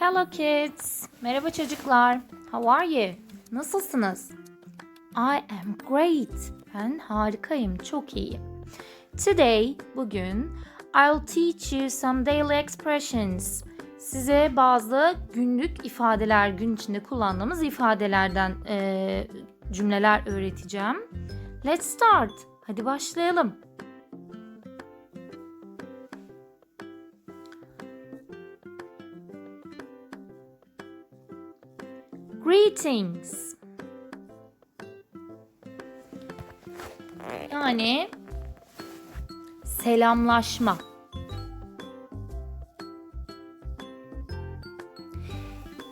Hello kids. Merhaba çocuklar. How are you? Nasılsınız? I am great. Ben harikayım, çok iyiyim. Today, bugün I'll teach you some daily expressions. Size bazı günlük ifadeler, gün içinde kullandığımız ifadelerden eee, cümleler öğreteceğim. Let's start. Hadi başlayalım. Greetings. Yani selamlaşma.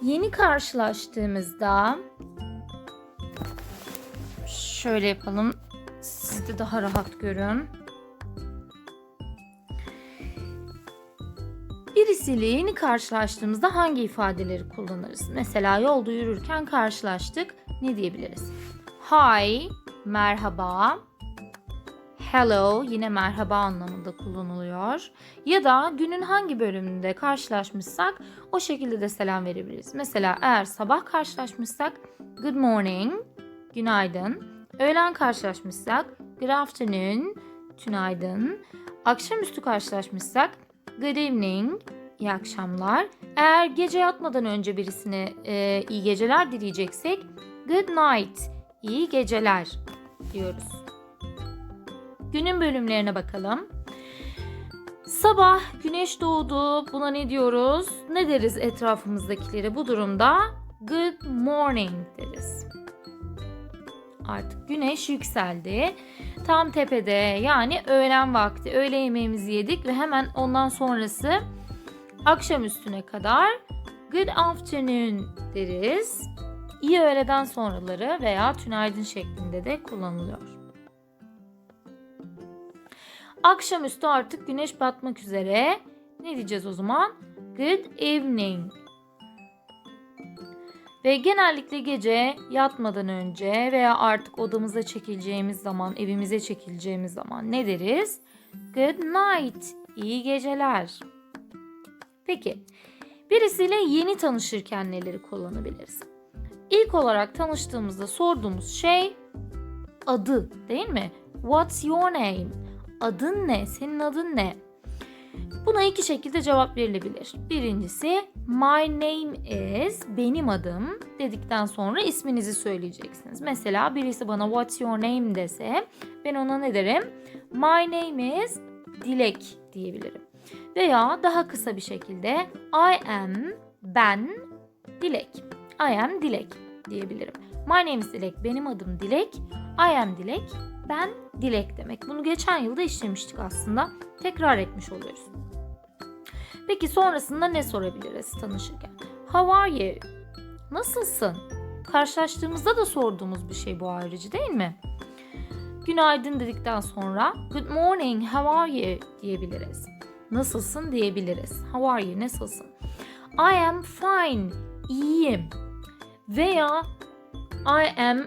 Yeni karşılaştığımızda şöyle yapalım. Siz de daha rahat görün. Birisiyle yeni karşılaştığımızda hangi ifadeleri kullanırız? Mesela yolda yürürken karşılaştık. Ne diyebiliriz? Hi, merhaba. Hello yine merhaba anlamında kullanılıyor. Ya da günün hangi bölümünde karşılaşmışsak o şekilde de selam verebiliriz. Mesela eğer sabah karşılaşmışsak good morning, günaydın. Öğlen karşılaşmışsak good afternoon, tünaydın. Akşamüstü karşılaşmışsak good evening, iyi akşamlar. Eğer gece yatmadan önce birisine e, iyi geceler dileyeceksek good night, iyi geceler diyoruz. Günün bölümlerine bakalım. Sabah güneş doğdu. Buna ne diyoruz? Ne deriz etrafımızdakilere bu durumda? Good morning deriz. Artık güneş yükseldi. Tam tepede yani öğlen vakti öğle yemeğimizi yedik ve hemen ondan sonrası akşam üstüne kadar good afternoon deriz. İyi öğleden sonraları veya tünaydın şeklinde de kullanılıyor. Akşamüstü artık güneş batmak üzere. Ne diyeceğiz o zaman? Good evening. Ve genellikle gece yatmadan önce veya artık odamıza çekileceğimiz zaman, evimize çekileceğimiz zaman ne deriz? Good night. İyi geceler. Peki, birisiyle yeni tanışırken neleri kullanabiliriz? İlk olarak tanıştığımızda sorduğumuz şey adı değil mi? What's your name? Adın ne? Senin adın ne? Buna iki şekilde cevap verilebilir. Birincisi my name is benim adım dedikten sonra isminizi söyleyeceksiniz. Mesela birisi bana what's your name dese ben ona ne derim? My name is Dilek diyebilirim. Veya daha kısa bir şekilde I am ben Dilek. I am Dilek diyebilirim. My name is Dilek. Benim adım Dilek. I am Dilek. Ben Dilek demek. Bunu geçen yılda işlemiştik aslında. Tekrar etmiş oluyoruz. Peki sonrasında ne sorabiliriz tanışırken? How are you? Nasılsın? Karşılaştığımızda da sorduğumuz bir şey bu ayrıcı değil mi? Günaydın dedikten sonra good morning, how are you diyebiliriz. Nasılsın diyebiliriz. How are you? Nasılsın? I am fine. İyiyim. Veya I am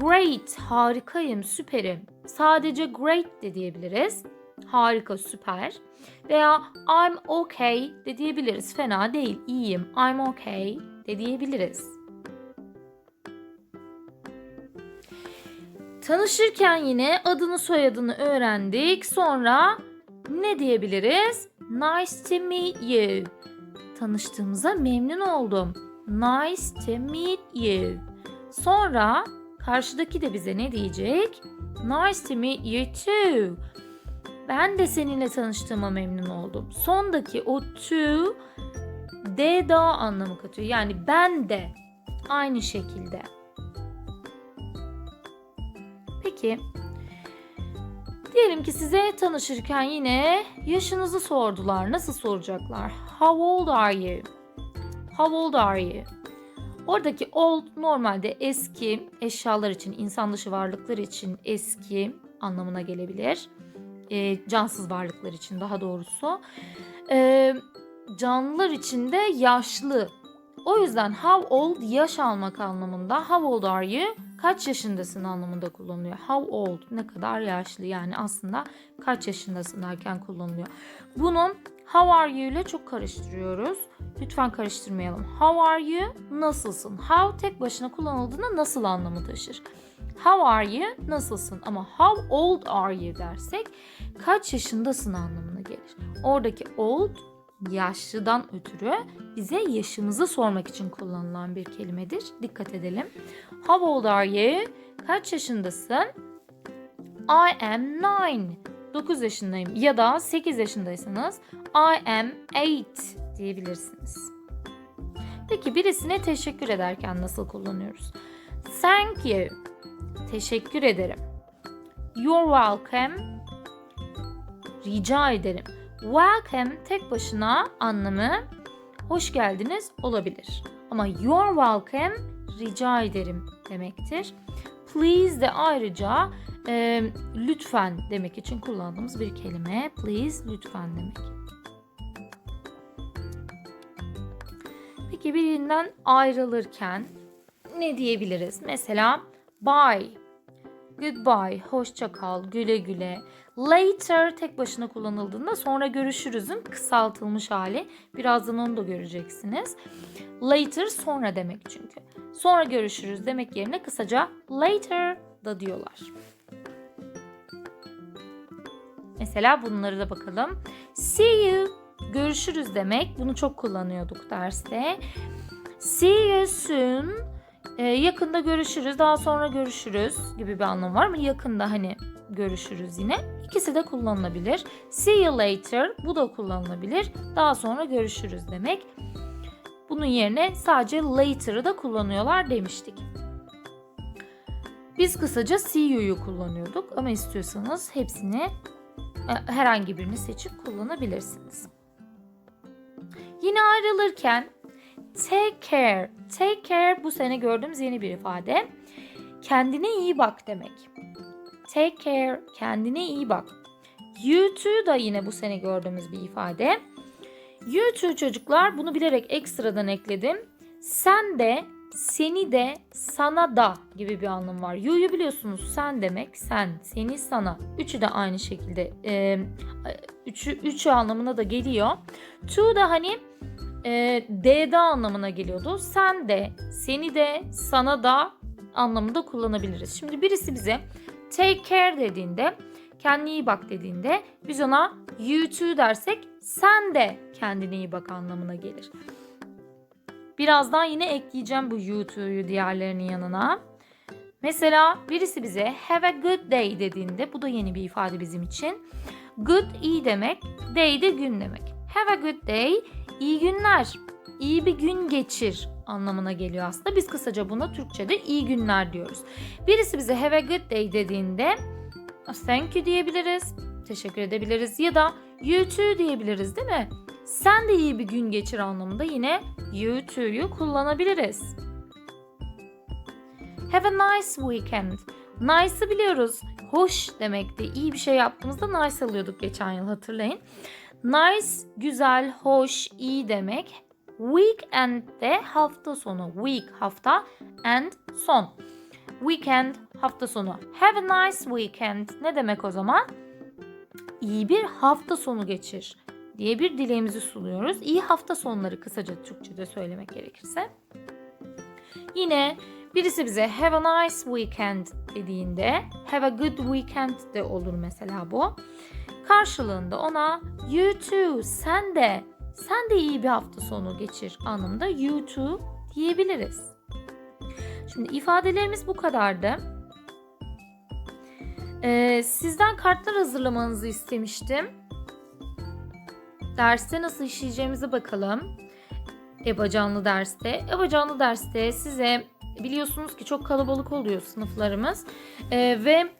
great. Harikayım, süperim. Sadece great de diyebiliriz. Harika, süper. Veya I'm okay de diyebiliriz. Fena değil, iyiyim. I'm okay de diyebiliriz. Tanışırken yine adını soyadını öğrendik. Sonra ne diyebiliriz? Nice to meet you. Tanıştığımıza memnun oldum. Nice to meet you. Sonra karşıdaki de bize ne diyecek? Nice to meet you too. Ben de seninle tanıştığıma memnun oldum. Sondaki o to de daha anlamı katıyor. Yani ben de aynı şekilde. Peki. Diyelim ki size tanışırken yine yaşınızı sordular. Nasıl soracaklar? How old are you? How old are you? Oradaki old normalde eski eşyalar için, insan dışı varlıklar için eski anlamına gelebilir. E, cansız varlıklar için daha doğrusu. E, canlılar için de yaşlı. O yüzden how old yaş almak anlamında how old are you kaç yaşındasın anlamında kullanılıyor. How old ne kadar yaşlı yani aslında kaç yaşındasın derken kullanılıyor. Bunun How are you ile çok karıştırıyoruz. Lütfen karıştırmayalım. How are you? Nasılsın? How tek başına kullanıldığında nasıl anlamı taşır. How are you? Nasılsın? Ama how old are you dersek kaç yaşındasın anlamına gelir. Oradaki old yaşlıdan ötürü bize yaşımızı sormak için kullanılan bir kelimedir. Dikkat edelim. How old are you? Kaç yaşındasın? I am nine. 9 yaşındayım ya da 8 yaşındaysanız I am 8 diyebilirsiniz. Peki birisine teşekkür ederken nasıl kullanıyoruz? Thank you. Teşekkür ederim. You're welcome. Rica ederim. Welcome tek başına anlamı hoş geldiniz olabilir. Ama you're welcome rica ederim demektir. Please de ayrıca e, lütfen demek için kullandığımız bir kelime. Please lütfen demek. Peki birinden ayrılırken ne diyebiliriz? Mesela bye, goodbye, hoşça kal, güle güle. Later tek başına kullanıldığında sonra görüşürüzün kısaltılmış hali. Birazdan onu da göreceksiniz. Later sonra demek çünkü. Sonra görüşürüz demek yerine kısaca later da diyorlar. Mesela bunları da bakalım. See you. Görüşürüz demek. Bunu çok kullanıyorduk derste. See you soon. Ee, yakında görüşürüz. Daha sonra görüşürüz gibi bir anlam var mı? Yakında hani görüşürüz yine. İkisi de kullanılabilir. See you later. Bu da kullanılabilir. Daha sonra görüşürüz demek. Bunun yerine sadece later'ı da kullanıyorlar demiştik. Biz kısaca see you'yu kullanıyorduk ama istiyorsanız hepsini e, herhangi birini seçip kullanabilirsiniz. Yine ayrılırken take care. Take care bu sene gördüğümüz yeni bir ifade. Kendine iyi bak demek. Take care, kendine iyi bak. You too da yine bu sene gördüğümüz bir ifade. You too çocuklar bunu bilerek ekstradan ekledim. Sen de, seni de, sana da gibi bir anlam var. You'yu biliyorsunuz sen demek, sen, seni, sana. Üçü de aynı şekilde, e, üçü, üçü anlamına da geliyor. To da hani e, D'de anlamına geliyordu. Sen de, seni de, sana da anlamında kullanabiliriz. Şimdi birisi bize take care dediğinde, kendine iyi bak dediğinde biz ona you too dersek sen de kendine iyi bak anlamına gelir. Birazdan yine ekleyeceğim bu you too'yu diğerlerinin yanına. Mesela birisi bize have a good day dediğinde bu da yeni bir ifade bizim için. Good iyi demek, day de gün demek. Have a good day iyi günler, iyi bir gün geçir anlamına geliyor aslında. Biz kısaca buna Türkçe'de iyi günler diyoruz. Birisi bize have a good day dediğinde thank you diyebiliriz, teşekkür edebiliriz ya da you too diyebiliriz değil mi? Sen de iyi bir gün geçir anlamında yine you too'yu kullanabiliriz. Have a nice weekend. Nice'ı biliyoruz. Hoş demekti. İyi bir şey yaptığımızda nice alıyorduk geçen yıl hatırlayın. Nice, güzel, hoş, iyi demek. Weekend de hafta sonu. Week hafta and son. Weekend hafta sonu. Have a nice weekend. Ne demek o zaman? İyi bir hafta sonu geçir diye bir dileğimizi sunuyoruz. İyi hafta sonları kısaca Türkçe'de söylemek gerekirse. Yine birisi bize have a nice weekend dediğinde have a good weekend de olur mesela bu. Karşılığında ona you too sen de sen de iyi bir hafta sonu geçir anlamında you too diyebiliriz. Şimdi ifadelerimiz bu kadardı. Ee, sizden kartlar hazırlamanızı istemiştim. Derste nasıl işleyeceğimize bakalım. EBA canlı derste. EBA canlı derste size biliyorsunuz ki çok kalabalık oluyor sınıflarımız. Ee, ve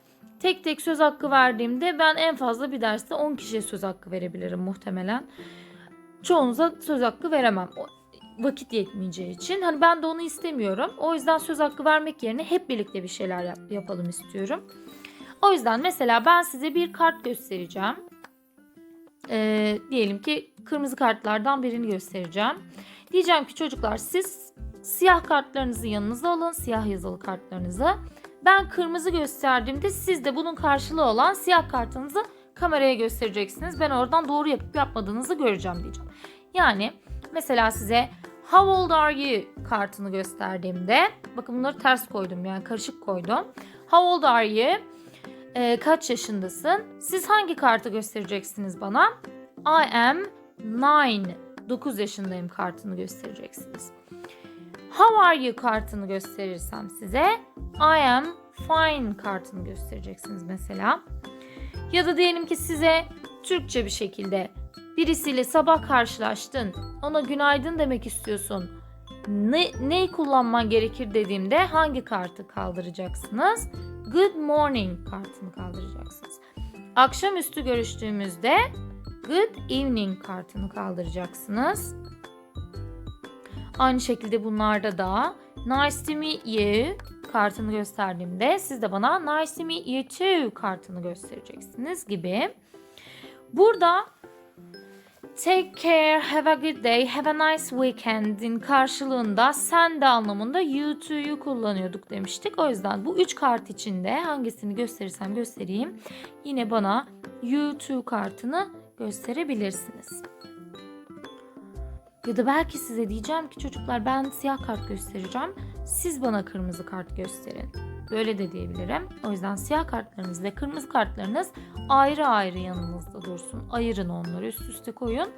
tek tek söz hakkı verdiğimde ben en fazla bir derste 10 kişiye söz hakkı verebilirim muhtemelen. Çoğunuza söz hakkı veremem. Vakit yetmeyeceği için. Hani ben de onu istemiyorum. O yüzden söz hakkı vermek yerine hep birlikte bir şeyler yap- yapalım istiyorum. O yüzden mesela ben size bir kart göstereceğim. Ee, diyelim ki kırmızı kartlardan birini göstereceğim. Diyeceğim ki çocuklar siz siyah kartlarınızı yanınıza alın. Siyah yazılı kartlarınızı. Ben kırmızı gösterdiğimde siz de bunun karşılığı olan siyah kartınızı kameraya göstereceksiniz. Ben oradan doğru yapıp yapmadığınızı göreceğim diyeceğim. Yani mesela size How old are you kartını gösterdiğimde bakın bunları ters koydum yani karışık koydum. How old are you? Ee, kaç yaşındasın? Siz hangi kartı göstereceksiniz bana? I am 9. 9 yaşındayım kartını göstereceksiniz. How are you kartını gösterirsem size I am fine kartını göstereceksiniz mesela. Ya da diyelim ki size Türkçe bir şekilde birisiyle sabah karşılaştın. Ona günaydın demek istiyorsun. Ne, neyi kullanman gerekir dediğimde hangi kartı kaldıracaksınız? Good morning kartını kaldıracaksınız. Akşamüstü görüştüğümüzde good evening kartını kaldıracaksınız. Aynı şekilde bunlarda da nice to meet you kartını gösterdiğimde siz de bana nice to meet you too kartını göstereceksiniz gibi. Burada Take care, have a good day, have a nice weekend'in karşılığında sen de anlamında you too'yu kullanıyorduk demiştik. O yüzden bu üç kart içinde hangisini gösterirsem göstereyim yine bana you too kartını gösterebilirsiniz. Ya da belki size diyeceğim ki çocuklar ben siyah kart göstereceğim. Siz bana kırmızı kart gösterin. Böyle de diyebilirim. O yüzden siyah kartlarınız ve kırmızı kartlarınız ayrı ayrı yanınızda dursun. Ayırın onları üst üste koyun.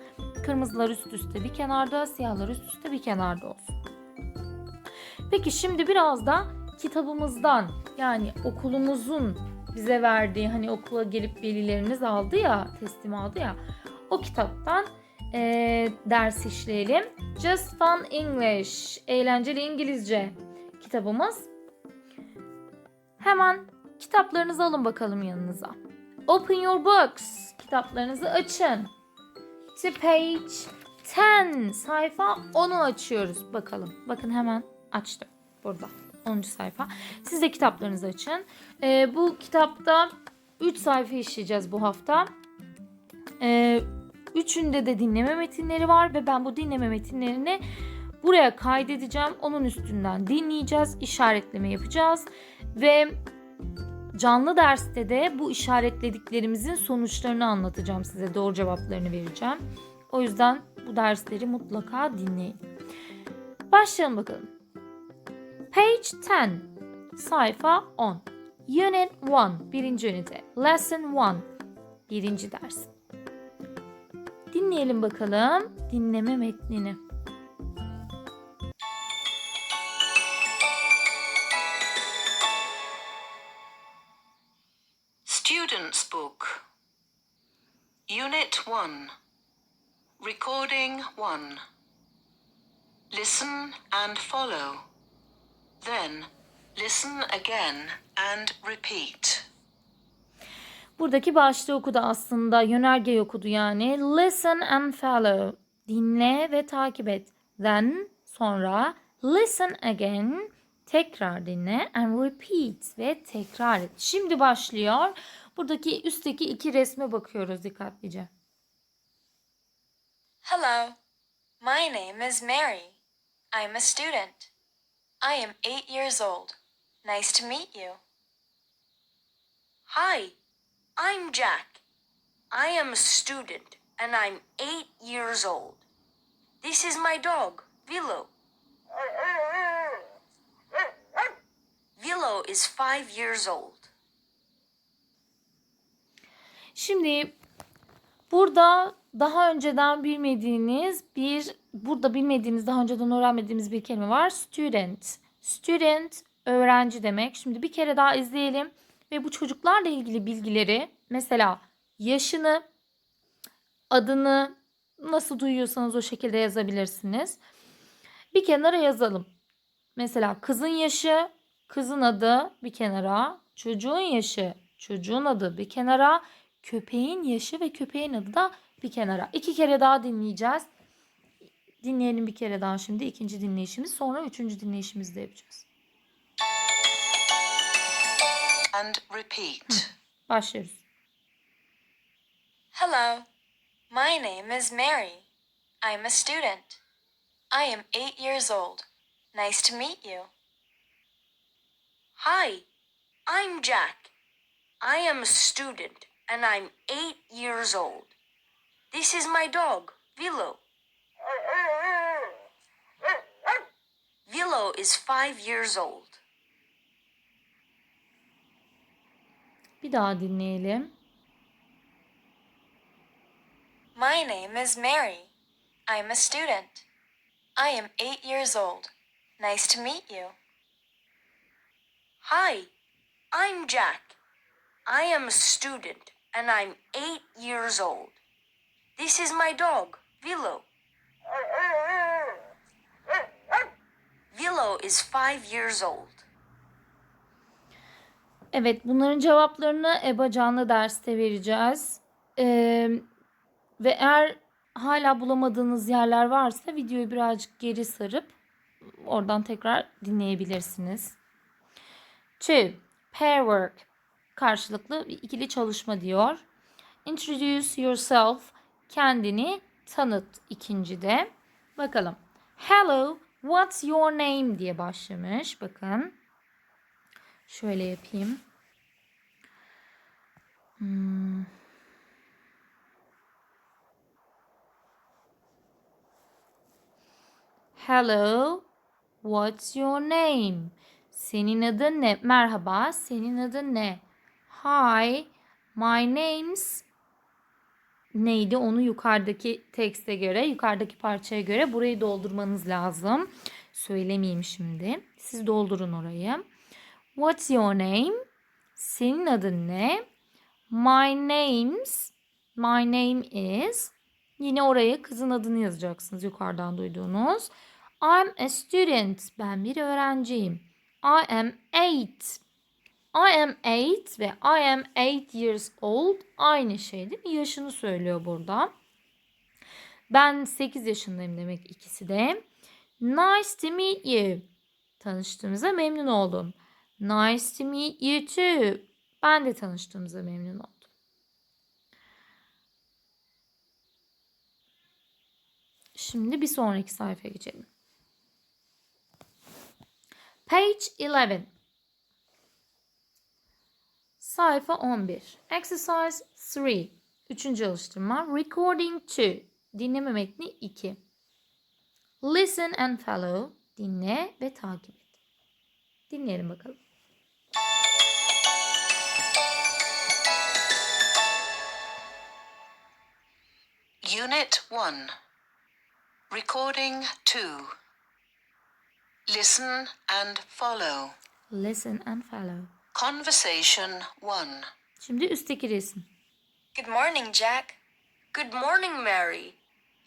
Kırmızılar üst üste bir kenarda, siyahlar üst üste bir kenarda olsun. Peki şimdi biraz da kitabımızdan yani okulumuzun bize verdiği hani okula gelip velileriniz aldı ya, teslim aldı ya. O kitaptan eee, ders işleyelim. Just Fun English, eğlenceli İngilizce kitabımız. Hemen kitaplarınızı alın bakalım yanınıza. Open your books. Kitaplarınızı açın. To page 10. Sayfa 10'u açıyoruz. Bakalım. Bakın hemen açtım. Burada. 10. sayfa. Siz de kitaplarınızı açın. Ee, bu kitapta 3 sayfa işleyeceğiz bu hafta. Ee, üçünde de dinleme metinleri var ve ben bu dinleme metinlerini buraya kaydedeceğim. Onun üstünden dinleyeceğiz. işaretleme yapacağız. Ve canlı derste de bu işaretlediklerimizin sonuçlarını anlatacağım size. Doğru cevaplarını vereceğim. O yüzden bu dersleri mutlaka dinleyin. Başlayalım bakalım. Page 10. Sayfa 10. Unit 1. Birinci ünite. Lesson 1. Birinci ders. Dinleyelim bakalım dinleme metnini. Student's Book, Unit 1, Recording 1. Listen and follow. Then, listen again and repeat. Buradaki başlığı okudu aslında. Yönergeyi okudu yani. Listen and follow. Dinle ve takip et. Then sonra listen again. Tekrar dinle and repeat ve tekrar et. Şimdi başlıyor. Buradaki üstteki iki resme bakıyoruz dikkatlice. Hello, my name is Mary. I'm a student. I am eight years old. Nice to meet you. Hi, I'm Jack. I am a student and I'm eight years old. This is my dog, Willow. Willow is five years old. Şimdi burada daha önceden bilmediğiniz bir burada bilmediğimiz daha önceden öğrenmediğimiz bir kelime var. Student. Student öğrenci demek. Şimdi bir kere daha izleyelim ve bu çocuklarla ilgili bilgileri mesela yaşını, adını nasıl duyuyorsanız o şekilde yazabilirsiniz. Bir kenara yazalım. Mesela kızın yaşı, kızın adı bir kenara, çocuğun yaşı, çocuğun adı bir kenara, köpeğin yaşı ve köpeğin adı da bir kenara. İki kere daha dinleyeceğiz. Dinleyelim bir kere daha şimdi. ikinci dinleyişimiz. Sonra üçüncü dinleyişimizi de yapacağız. And repeat. Hmm. Başlıyoruz. Hello, my name is Mary. I'm a student. I am eight years old. Nice to meet you. Hi, I'm Jack. I am a student and I'm eight years old. This is my dog, Vilo. Vilo is five years old. Bir daha dinleyelim. My name is Mary. I'm a student. I am eight years old. Nice to meet you. Hi, I'm Jack. I am a student and I'm eight years old. This is my dog, Vilo. Vilo is five years old. Evet, bunların cevaplarını EBA canlı derste vereceğiz. Ee, ve eğer hala bulamadığınız yerler varsa videoyu birazcık geri sarıp oradan tekrar dinleyebilirsiniz. Two, pair work. Karşılıklı ikili çalışma diyor. Introduce yourself. Kendini tanıt ikincide. Bakalım. Hello, what's your name diye başlamış. Bakın. Şöyle yapayım. Hmm. Hello, what's your name? Senin adın ne? Merhaba, senin adın ne? Hi, my name's neydi? Onu yukarıdaki tekste göre, yukarıdaki parçaya göre burayı doldurmanız lazım. Söylemeyeyim şimdi. Siz doldurun orayı. What's your name? Senin adın ne? My name's My name is Yine oraya kızın adını yazacaksınız yukarıdan duyduğunuz. I'm a student. Ben bir öğrenciyim. I am eight. I am eight ve I am eight years old aynı şey değil mi? Yaşını söylüyor burada. Ben 8 yaşındayım demek ikisi de. Nice to meet you. Tanıştığımıza memnun oldum. Nice to meet you too. Ben de tanıştığımıza memnun oldum. Şimdi bir sonraki sayfaya geçelim. Page 11. Sayfa 11. Exercise 3. Üçüncü alıştırma. Recording 2. Dinleme metni 2. Listen and follow. Dinle ve takip et. Dinleyelim bakalım. Unit 1 Recording 2 Listen and follow. Listen and follow. Conversation 1 Şimdi üstteki resim. Good morning, Jack. Good morning, Mary.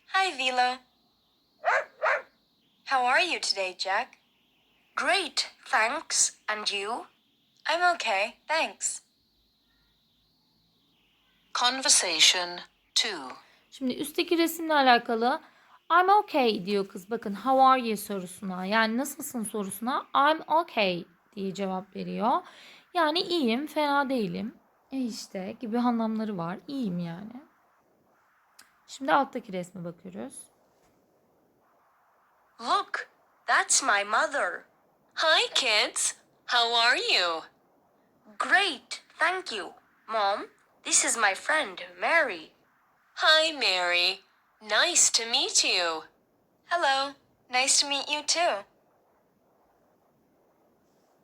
Hi, Vila. How are you today, Jack? Great, thanks. And you? I'm okay, thanks. Conversation 2 Şimdi üstteki resimle alakalı I'm okay diyor kız. Bakın how are you sorusuna yani nasılsın sorusuna I'm okay diye cevap veriyor. Yani iyiyim, fena değilim. E işte gibi anlamları var. İyiyim yani. Şimdi alttaki resme bakıyoruz. Look, that's my mother. Hi kids, how are you? Great, thank you. Mom, this is my friend, Mary. Hi Mary, nice to meet you. Hello, nice to meet you too.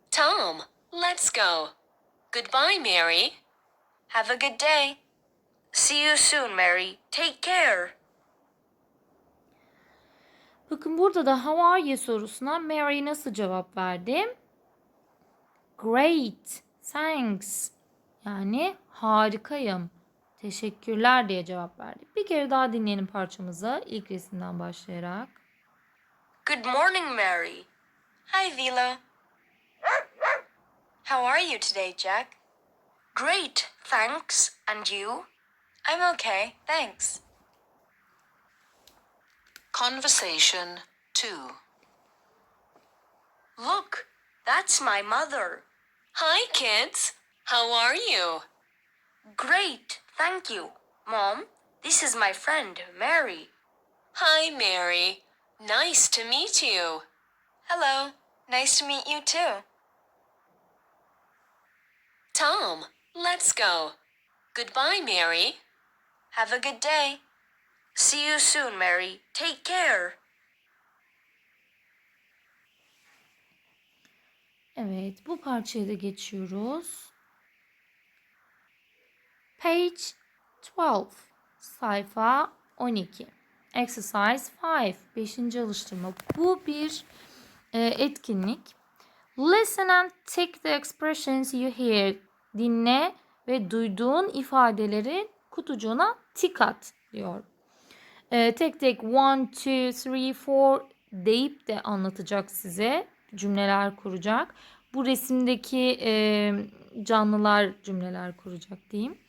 Tom, let's go. Goodbye Mary. Have a good day. See you soon, Mary. Take care. Bakın burada da how are you sorusuna Mary nasıl cevap verdi? Great, thanks. Yani harikayım. Teşekkürler diye cevap verdi. Bir kere daha dinleyelim parçamızı ilk resimden başlayarak. Good morning, Mary. Hi, Vilo. How are you today, Jack? Great, thanks. And you? I'm okay, thanks. Conversation 2 Look, that's my mother. Hi kids, how are you? Great, thank you. Mom, this is my friend, Mary. Hi Mary, nice to meet you. Hello, nice to meet you too. Tom, let's go. Goodbye, Mary. Have a good day. See you soon, Mary. Take care. Evet, bu parçaya da geçiyoruz. Page 12. Sayfa 12. Exercise 5. 5. alıştırma. Bu bir e, etkinlik. Listen and tick the expressions you hear. Dinle ve duyduğun ifadeleri kutucuğuna tik at diyor. E, tek tek 1, 2, 3, 4 deyip de anlatacak size. Cümleler kuracak. Bu resimdeki e, canlılar cümleler kuracak diyeyim.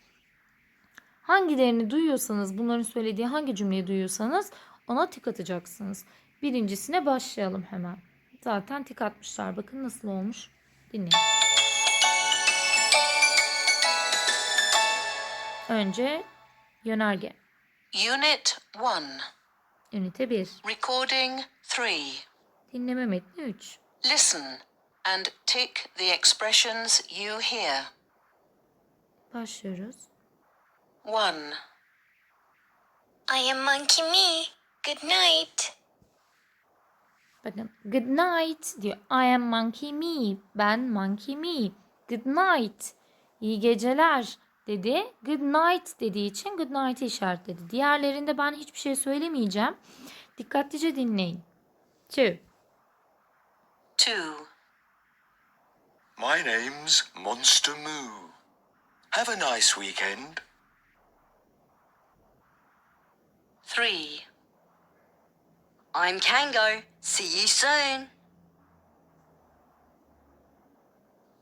Hangilerini duyuyorsanız, bunların söylediği hangi cümleyi duyuyorsanız ona tik atacaksınız. Birincisine başlayalım hemen. Zaten tik atmışlar. Bakın nasıl olmuş. Dinleyin. Önce yönerge. Unit 1. Ünite 1. Recording 3. Dinleme metni 3. Listen and tick the expressions you hear. Başlıyoruz. 1. I am Monkey Me. Good night. Bakın good night diyor. I am monkey me. Ben monkey me. Good night. İyi geceler dedi. Good night dediği için good night'i işaretledi. Diğerlerinde ben hiçbir şey söylemeyeceğim. Dikkatlice dinleyin. Two. 2. My name's Monster Moo. Have a nice weekend. 3. I'm Kango. See you soon.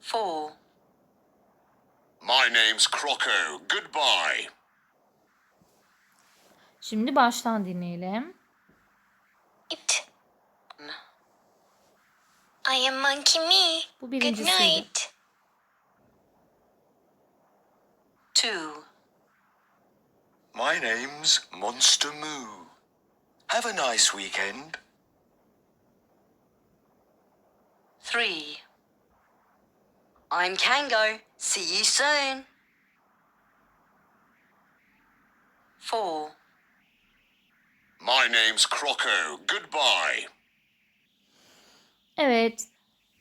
4. My name's Croco. Goodbye. Şimdi baştan dinleyelim. It. I am Monkey Me. Bu Good birincisiydi. night. 2. My name's Monster Moo. Have a nice weekend. 3. I'm Kango. See you soon. 4. My name's Croco. Goodbye. Oh, evet.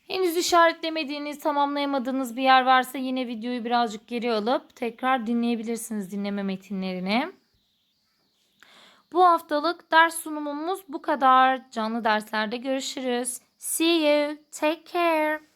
Henüz işaretlemediğiniz, tamamlayamadığınız bir yer varsa yine videoyu birazcık geri alıp tekrar dinleyebilirsiniz dinleme metinlerini. Bu haftalık ders sunumumuz bu kadar. Canlı derslerde görüşürüz. See you. Take care.